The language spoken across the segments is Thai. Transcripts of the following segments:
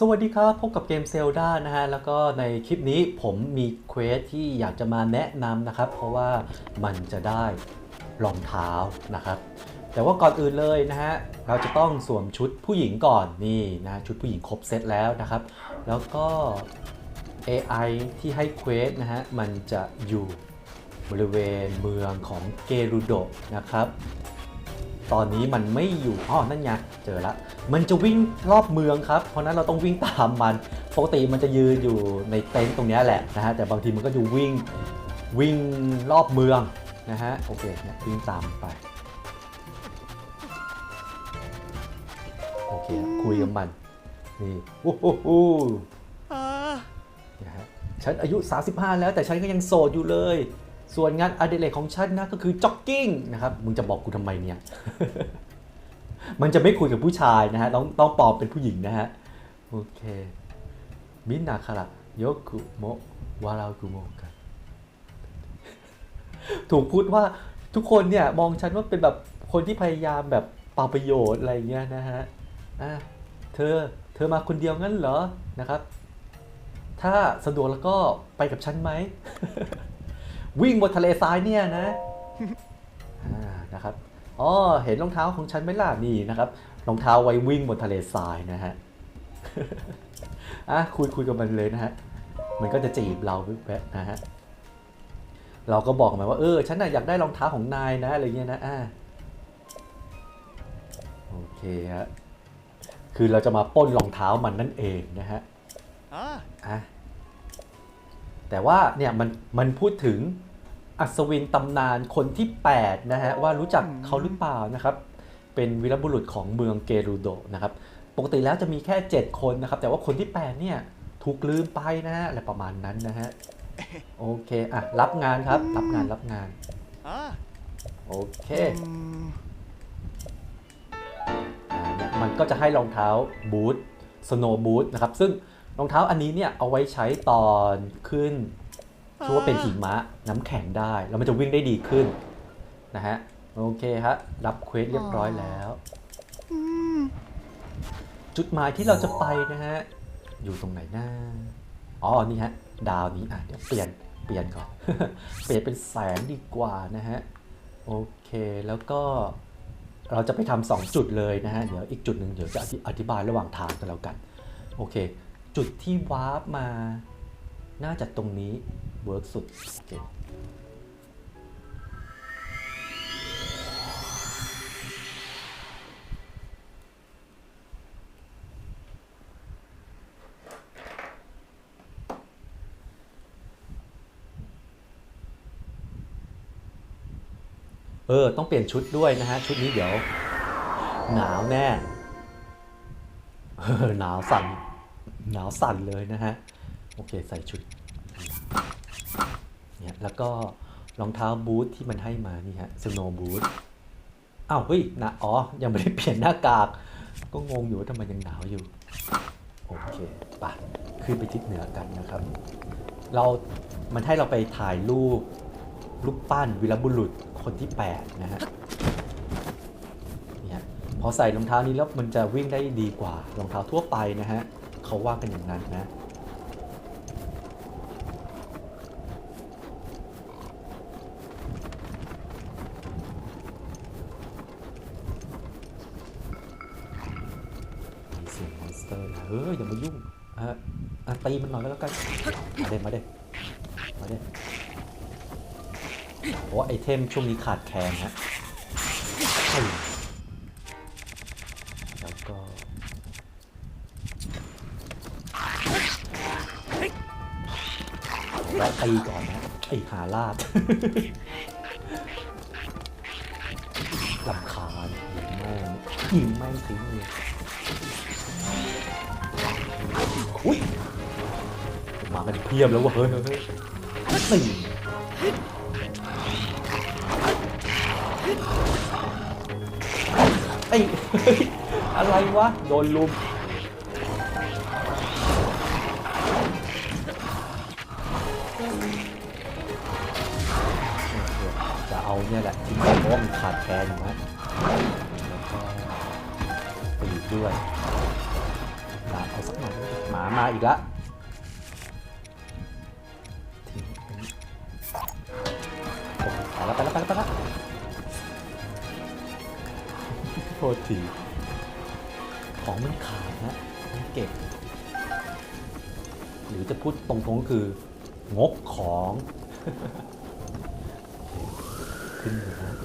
สวัสดีครับ พบกับเกมเซลดานะฮะ แล้วก็ในคลิปนี้ผมมีเควสที่อยากจะมาแนะนำนะครับ เพราะว่ามันจะได้รองเท้านะครับ แต่ว่าก่อนอื่นเลยนะฮะ เราจะต้องสวมชุดผู้หญิงก่อนนี่นะชุดผู้หญิงครบเซตแล้วนะครับ แล้วก็ AI ที่ให้เควสนะฮะ มันจะอยู่บริเวณเมืองของเกรุโดะนะครับ ตอนนี้มันไม่อยู่อ๋อนั่นไงเจอละมันจะวิ่งรอบเมืองครับ เพราะฉะนั้นเราต้องวิ่งตามมันปกติมันจะยืนอยู่ในเต็นท์ตรงเนี้ยแหละนะฮะแต่บางทีมันก็จะวิ่งวิ่งรอบเมืองนะฮะโอเคเนี่ยวิ่งตามไปโอเคคุยกับมันนี่วู้ฮู้ฮู้นะฮะฉันอายุ 35 แล้วแต่ฉันก็ยังโสดอยู่เลย ส่วนงานอดิเรกของฉันนะก็คือจ็อกกิ้งนะครับ มึงจะบอกกูทำไมเนี่ย มันจะไม่คุยกับผู้ชายนะฮะ ต้องต้องปลอมเป็นผู้หญิงนะฮะ โอเค มินาคาระโยกุโมะวารากุโมกัน ถูกพูดว่าทุกคนเนี่ยมองฉันว่าเป็นแบบคนที่พยายามแบบเปล่าประโยชน์อะไรเงี้ยนะฮะ อะ เธอ เธอมาคนเดียวงั้นเหรอ นะครับ ถ้าสะดวกแล้วก็ไปกับฉันไหม วิ่งบนทะเลทรายเนี่ยนะอ่านะครับอ๋อเห็นรองเท้าของฉันไหมล่ะนี่นะครับรองเท้าไว้วิ่งบนทะเลทรายนะฮะอะคุยคุยกับมันเลยนะฮะมันก็จะจีบเราแวบนะฮะเราก็บอกมันว่าเออฉันน่ะอยากได้รองเท้าของนายนะอะไรเงี้ยนะอ่าโอเคฮะคือเราจะมาปล้นรองเท้ามันนั่นเองนะฮะ Ah, อะแต่ว่าเนี่ยมันมันพูดถึง อัศวินตำนานคนที่ 8 นะฮะ ว่ารู้จักเขาหรือเปล่านะครับ เป็นวีรบุรุษของเมืองเกรูโดะนะครับ ปกติแล้วจะมีแค่ 7 คนนะครับ แต่ว่าคนที่ 8 เนี่ย ถูกลืมไปนะฮะอะไรประมาณนั้นนะฮะ โอเค อะ รับงานครับ รับงานรับงาน ah, โอเค mm, อ่าเนี่ยมันก็จะให้รองเท้าบูทสโนว์บูทนะครับ ซึ่งรองเท้าอันนี้เนี่ยเอาไว้ใช้ตอนขึ้น ชื่อว่าเป็นหิมะน้ำแข็งได้แล้วมันจะวิ่งได้ดีขึ้นนะฮะโอเคฮะรับเควสเรียบร้อยแล้วจุดหมายที่เราจะไปนะฮะอยู่ตรงไหนนะอ๋อนี่ฮะดาวนี้อะเดี๋ยวเปลี่ยนเปลี่ยนก่อนเปลี่ยนเป็นแสงดีกว่านะฮะโอเคแล้วก็เราจะไปทำสองจุดเลยนะฮะเดี๋ยวอีกจุดหนึ่งเดี๋ยวจะอธิบายระหว่างทางกันแล้วกันโอเค จุดที่วาร์ปมาน่าจะตรงนี้ เวิร์กสุดโอเคเออ ต้องเปลี่ยนชุดด้วยนะฮะ ชุดนี้เดี๋ยว หนาวแน่หนาวสั่น หนาวสั่นเลยนะฮะ โอเค ใส่ชุด เนี่ยแล้วก็รองเท้าบูทที่มันให้มานี่ฮะสโนว์บูทอ้าวเฮ้ยนะอ๋อ ยังไม่ได้เปลี่ยนหน้ากาก ก็งงอยู่ว่าทำไมยังหนาวอยู่ โอเคไปะขึ้นไปทิศเหนือกันนะครับ เรา มันให้เราไปถ่ายรูปรูปปั้นวีรบุรุษคนที่ 8 นะฮะเนี่ยพอใส่รองเท้านี้แล้วมันจะวิ่งได้ดีกว่ารองเท้าทั่วไปนะฮะ เขาว่ากันอย่างนั้นนะ มีเสียงมอนส เตอร์นะเฮ้ยอย่ามายุ่งอะอะตีมันหน่อยก็แล้วกันมาเด้มาเด้มาเด้เพราะว่าไอเทมช่วงนี้ขาดแคลนฮะแล้วก็แวตีก่อนนะไอหาลาดลำคาญยิงแม่งยิงแม่งทิ้งเลย อุ้ยมากันเพียบแล้ววะเฮ้ยเฮ้ยเฮ้ยนี่ไอ้อะไรวะ โดนลุมจะเอาเนี่ยแหละทิ้งไปเพราะว่มันขาดแคลนอยู่นะ แล้วก็ปีกด้วยดาเอาสักหน่อยแล้วกันมาอีกละทิ้งไปแล้วไปแล้วไปแล้วไปแล้วโทษทีของมันขาดนะมันเก็บ หรือจะพูดตรงๆก็คืองกของ ขึ้นเลยนะ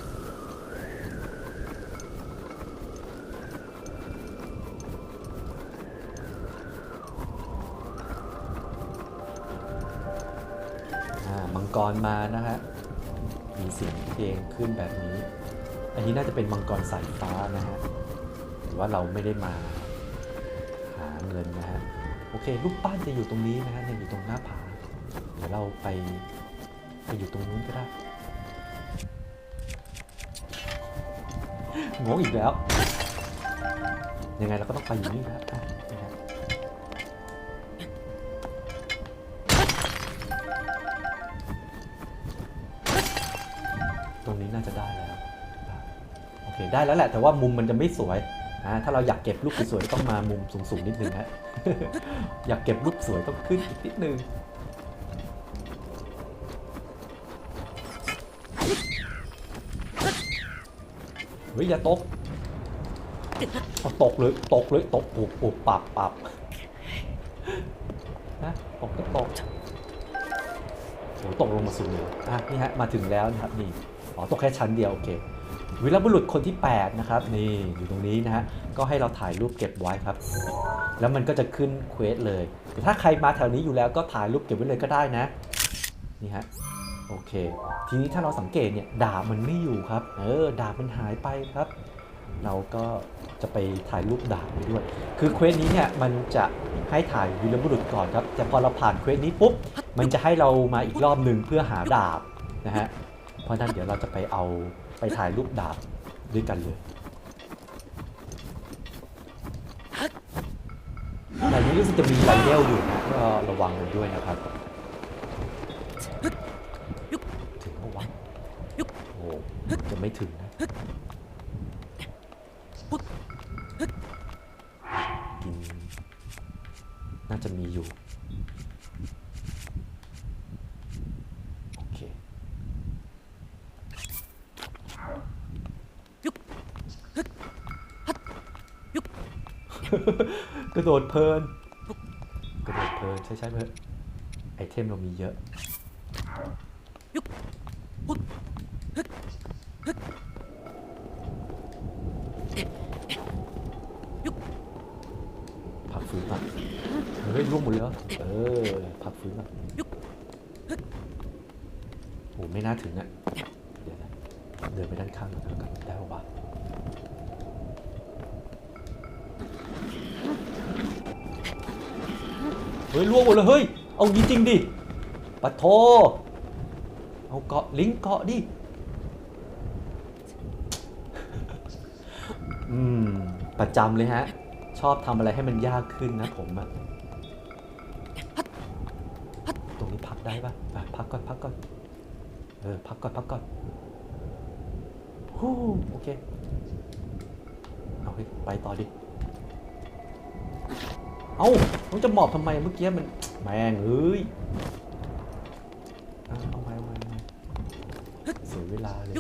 กรมานะฮะ มีเสียงเพลงขึ้นแบบนี้ อันนี้น่าจะเป็นมังกรสายฟ้านะฮะหรือว่าเราไม่ได้มาหาเงินนะฮะ โอเครูปปั้นจะอยู่ตรงนี้นะฮะเนี่ยอยู่ตรงหน้าผา เดี๋ยวเราไปไปอยู่ตรงนู้นก็ได้งงอีกแล้ว ยังไงเราก็ต้องไปอยู่นี่นะ รงนี้น่าจะได้แล้วโอเคได้แล้วแหละ แต่ว่ามุมมันจะไม่สวยอ่าถ้าเราอยากเก็บรูปสวยต้องมามุมสูงๆนิดนึงฮะอยากเก็บรูปสวยต้องขึ้นอีกนิดนึงเฮ้ยอย่าตกเอาตกเลยตกเลยตกปุบปุบปับปับนะตกก็ตกโอ้ตกลงมาสูงเลยอะนี่ฮะมาถึงแล้วนะครับนี่ อ๋อตกแค่ชั้นเดียวโอเควีรบุรุษคนที่ 8 นะครับนี่อยู่ตรงนี้นะฮะก็ให้เราถ่ายรูปเก็บไว้ครับ แล้วมันก็จะขึ้นเควสเลยแต่ถ้าใครมาแถวนี้อยู่แล้วก็ถ่ายรูปเก็บไว้เลยก็ได้นะนี่ฮะโอเค ทีนี้ถ้าเราสังเกตเนี่ยดาบมันไม่อยู่ครับเออดาบมันหายไปครับ เราก็จะไปถ่ายรูปดาบไปด้วย คือเควสนี้เนี่ยมันจะให้ถ่ายวีรบุรุษก่อนครับแต่พอเราผ่านเควสนี้ปุ๊บมันจะให้เรามาอีกรอบหนึ่งเพื่อหาดาบนะฮะ เพราะฉะนั้นเดี๋ยวเราจะไปเอาไปถ่ายรูปดาบด้วยกันเลยในนี้รู้สึกจะมีไรเดลอยู่นะก็ระวังกันด้วยนะครับถึงปะวะโอ้จะไม่ถึงนะ กิน น่าจะมีอยู่ โอเค ก ระโดดเพลินกระโดดเพลินใช่ใช่เพื่อนไอเทมเรามีเยอะพักฟื้นป่ะเฮ้ยร่วงหมดเลยเอเออพักฟื้นป่ะโหไม่น่าถึงอะเดี๋ยวนะเดินไปด้านข้างก่อนแล้วกันได้ป่ะว เฮ้ยร่วงหมดเลยเฮ้ย เอางี้จริงดิปะโท เอาเกาะลิงเกาะดิ อืม ประจำเลยฮะ ชอบทำอะไรให้มันยากขึ้นนะผมอะตรงนี้พักได้ปะอะพักก่อนพักก่อน เออ พักก่อนพักก่อนฮู้โอเค เอาไปต่อดิ เอามันจะหมอบทำไมเมื่อกี้มันแม่งเอ้ยเอาเอาไปเอาไปเอาไปเสียเวลาเลย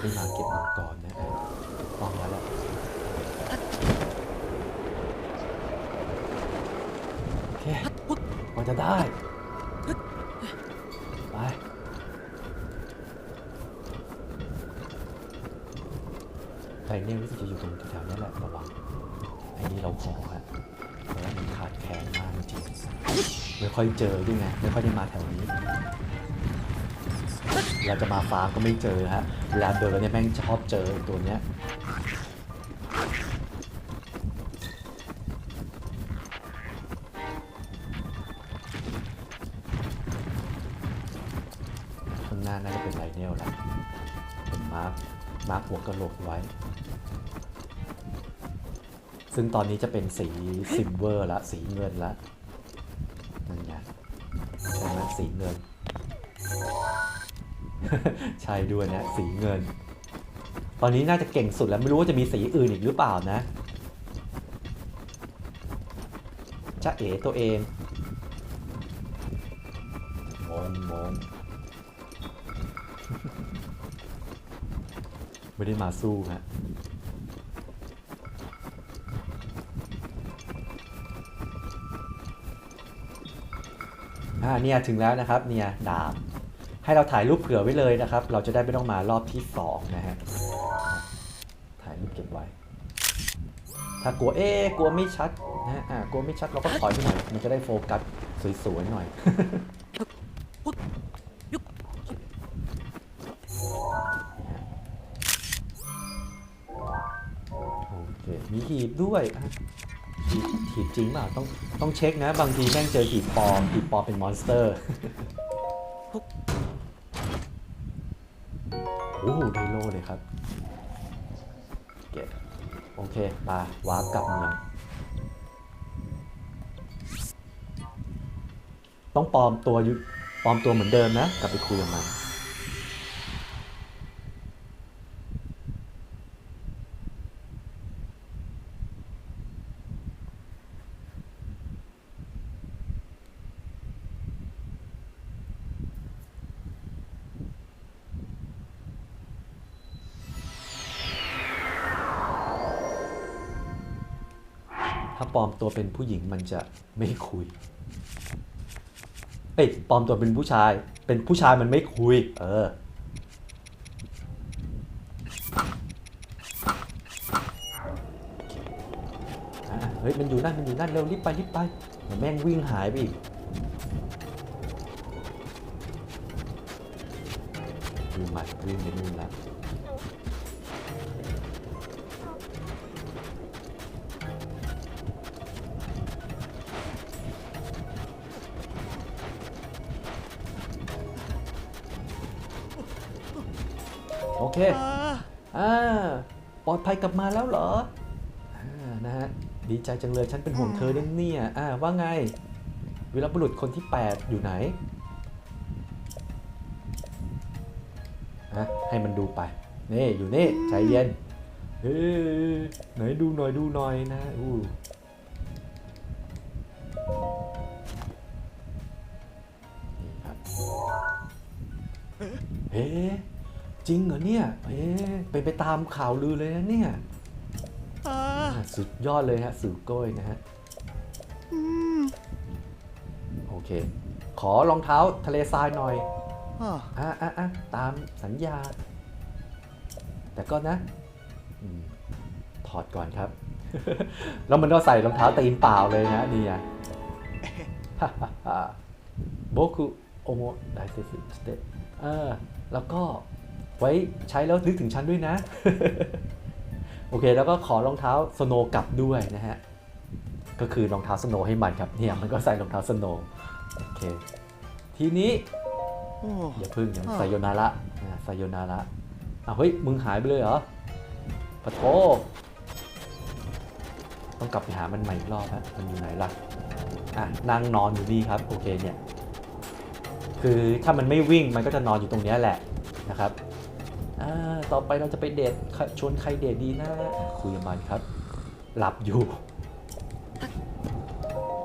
ไม่ได้มาเก็บมังกรนะฮะต้องแล้วแหละโอเคพอจะได้ ไป ไทเนี่ยรู้สึกจะอยู่ตรงแถวๆนี้แหละระวังไอ้นี่เราขอฮะเพราะว่ามันขาดแคลนมากจริงๆไม่ค่อยเจอด้วยไงไม่ค่อยได้มาแถวนี้ เราจะมาฟาร์มก็ไม่เจอฮะเวลาเดินเนี่ยแม่งชอบเจอตัวเนี้ยข้างหน้าน่าจะเป็นไลเนลแหละเป็นมาร์คมาร์คหัวกระโหลกไว้ ซึ่งตอนนี้จะเป็นสีซิลเวอร์ละสีเงินละนั่นไงใช่ไหมสีเงิน ใช่ด้วยนะสีเงิน ตอนนี้น่าจะเก่งสุดแล้วไม่รู้ว่าจะมีสีอื่นอีกหรือเปล่านะจะเอ๋ตัวเองงงงงไม่ได้มาสู้ฮะอ่าเนี่ยถึงแล้วนะครับ เนี่ยดาบ ให้เราถ่ายรูปเผื่อไว้เลยนะครับ เราจะได้ไม่ต้องมารอบที่สองนะฮะ ถ่ายรูปเก็บไว้ ถ้ากลัวเอ๊ะกลัวไม่ชัดนะฮะ อ่ากลัวไม่ชัดเราก็ถอยไปหน่อย มันจะได้โฟกัสสวยๆหน่อย โอเค มีหีบด้วยหีบหีบจริงเปล่าต้องต้องเช็คนะ บางทีแม่งเจอหีบปลอมหีบปลอมเป็นมอนสเตอร์ อ้โหไดโลเลยครับเก็บโอเคมาวาร์ปกลับเมืองต้องปลอมตัวปลอมตัวเหมือนเดิมนะ กลับไปคุยกับมัน อมตัวเป็นผู้หญิงมันจะไม่คุย เอ้ยปลอมตัวเป็นผู้ชาย เป็นผู้ชายมันไม่คุย เออ เฮ้ย มันอยู่นั่น มันอยู่นั่น เร็วรีบไปรีบไปเดี๋ยวแม่งวิ่งหายไปอีก ดูมันวิ่งไปนู่นแล้ว โอเค Ah, อ่าปลอดภัยกลับมาแล้วเหรออ่านะฮะดีใจจังเลยฉันเป็นห่วงเธอเนี่ยเนี่ยอ่าว่าไงวีรบุรุษคนที่ 8 อยู่ไหนฮะให้มันดูไปนี่อยู่นี่ใจเย็นเฮ้ยไหนดูหน่อยดูหน่อยนะอู้นี่ครับเฮ้ จริงเหรอเนี่ยเอ๊ะเป็นไปตามข่าวลือเลยนะเนี่ย ah, อะสุดยอดเลยฮะสื่อโก้ยนะฮะ hmm, โอเค ขอรองเท้าทะเลทรายหน่อย ah, อะอะอะตามสัญญา แต่ก็นะอืมถอดก่อนครับ แล้วมันก็ใส่รองเท้าตีนเปล่าเลยนะนี่ไง โบคุโอโมไดเซฟิสเตเออแล้วก็ ไว้ใช้แล้วนึกถึงฉันด้วยนะ โอเค แล้วก็ขอรองเท้าสโนว์กลับด้วยนะฮะ ก็คือรองเท้าสโนว์ให้มันครับเนี่ยมันก็ใส่รองเท้าสโนว์โอเค ทีนี้ oh, อย่าพึ่งอย่าอ่าไซโยนาระนะไซโยนาระอ้าวเฮ้ย มึงหายไปเลยเหรอปะโทต้องกลับไปหามันใหม่อีกรอบฮะมันอยู่ไหนล่ะ อะนั่งนอนอยู่นี่ครับ โอเคเนี่ย คือถ้ามันไม่วิ่งมันก็จะนอนอยู่ตรงเนี้ยแหละนะครับอ่า ต่อไปเราจะไปเดทชวนใครเดทดีนะอะคุยกับมันครับ หลับอยู่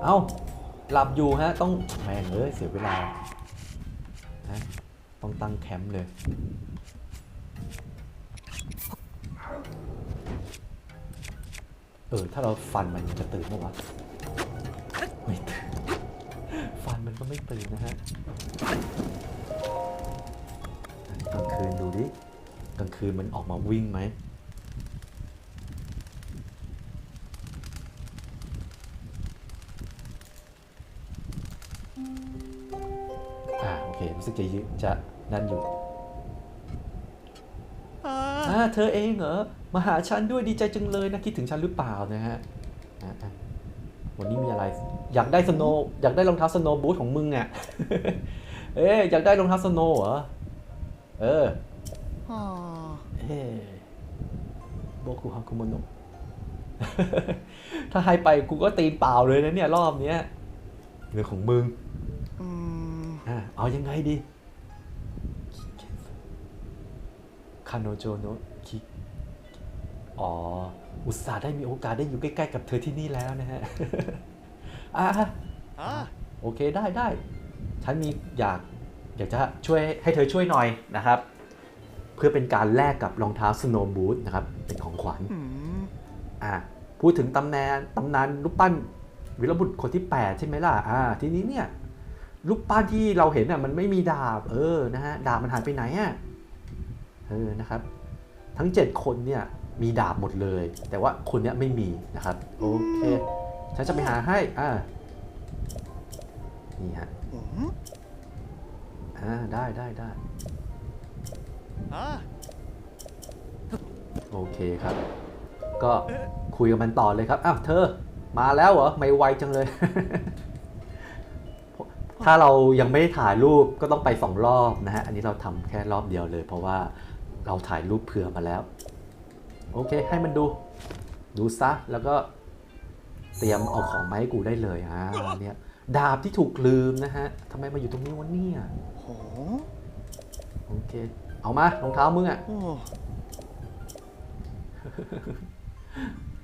เอ้า หลับอยู่ฮะ ต้องแม่งเอ้ยเสียเวลานะต้องตั้งแคมป์เลย เออ ถ้าเราฟันมันมันจะตื่นปะวะไม่ตื่น ฟันมันก็ไม่ตื่นนะฮะกลางคืนดูดิ กลางคืนมันออกมาวิ่งไหมอ่าโอเครู้สึกจะยึจะนั่นอยู่เธอเองเหรอ มาหาฉันด้วยดีใจจังเลยนะ คิดถึงฉันหรือเปล่านะฮะอะอะวันนี้มีอะไร อยากได้สโนว์อยากได้รองเท้าสโนว์บูทของมึงอะ เอ๊ะอยากได้รองเท้าสโนว์เหรอ เอออ่า เอ๊ะโบคุฮาคุโมโนะถ้าให้ไปกูก็ตีนเปล่าเลยนะเนี่ยรอบเนี้ยเรื่องของมึงอืมอะเอายังไงดีคาโนโจโนะคิอ๋อ อุตส่าห์ได้มีโอกาสได้อยู่ใกล้ๆกับเธอที่นี่แล้วนะฮะอะอ่าโอเคได้ได้ ฉันมีอยากอยากจะช่วยให้เธอช่วยหน่อยนะครับ เพื่อเป็นการแลกกับรองเท้าสโนว์บูทนะครับเป็นของขวัญอืมอะพูดถึงตำนานตำนานรูปปั้นวีรบุรุษคนที่ 8 ใช่ไหมล่ะอ่าทีนี้เนี่ยรูปปั้นที่เราเห็นอะมันไม่มีดาบ เออนะฮะดาบมันหายไปไหนอะเออนะครับ ทั้ง 7 คนเนี่ยมีดาบหมดเลย แต่ว่าคนเนี้ยไม่มีนะครับโอเคฉันจะไปหาให้อ่านี่ฮะอืมอ่าได้ได้ได้อ่า โอเคครับ ก็คุยกับมันต่อเลยครับ อ้าวเธอ มาแล้วเหรอ ไม่ไวจังเลย ถ้าเรายังไม่ได้ถ่ายรูปก็ต้องไปสองรอบนะฮะ อันนี้เราทำแค่รอบเดียวเลย เพราะว่าเราถ่ายรูปเผื่อมาแล้ว โอเค ให้มันดู ดูซะ แล้วก็เตรียมเอาของมาให้กูได้เลยอ่าเนี่ยดาบที่ถูกลืมนะฮะทำไมมาอยู่ตรงนี้วะเนี่ยโหโอเค เอามารองเท้ามึงอะโอ้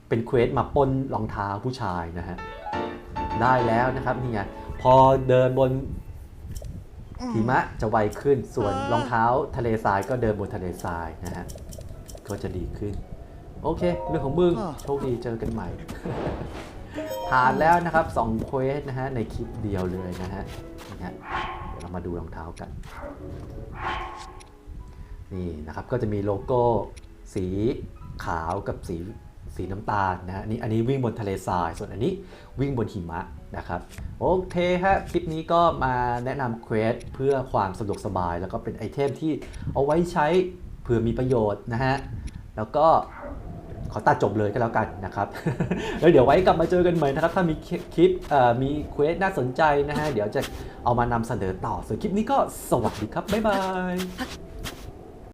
เป็นเควสมาปล้นรองเท้าผู้ชายนะฮะ ได้แล้วนะครับนี่ไงพอเดินบนหิมะจะไวขึ้นส่วนรองเท้าทะเลทรายก็เดินบนทะเลทรายนะฮะก็จะดีขึ้น โอเค เรื่องของมึงโชคดีเจอกันใหม่ ผ่านแล้วนะครับ2เควสนะฮะในคลิปเดียวเลยนะฮะนี่ฮะเดี๋ยวเรามาดูรองเท้ากัน นี่นะครับก็จะมีโลโก้สีขาวกับสีสีน้ำตาลนะฮะนี่อันนี้วิ่งบนทะเลทราย ส่วนอันนี้วิ่งบนหิมะนะครับโอเคฮะคลิปนี้ก็มาแนะนำเควสเพื่อความสะดวกสบาย แล้วก็เป็นไอเทมที่เอาไว้ใช้เพื่อมีประโยชน์นะฮะแล้วก็ขอตัดจบเลยก็แล้วกันนะครับ แล้วเดี๋ยวไว้กลับมาเจอกันใหม่นะครับ ถ้ามีคลิปมีเควสน่าสนใจนะฮะ เดี๋ยวจะเอามานำเสนอต่อส่วนคลิปนี้ก็สวัสดีครับ บ๊ายบาย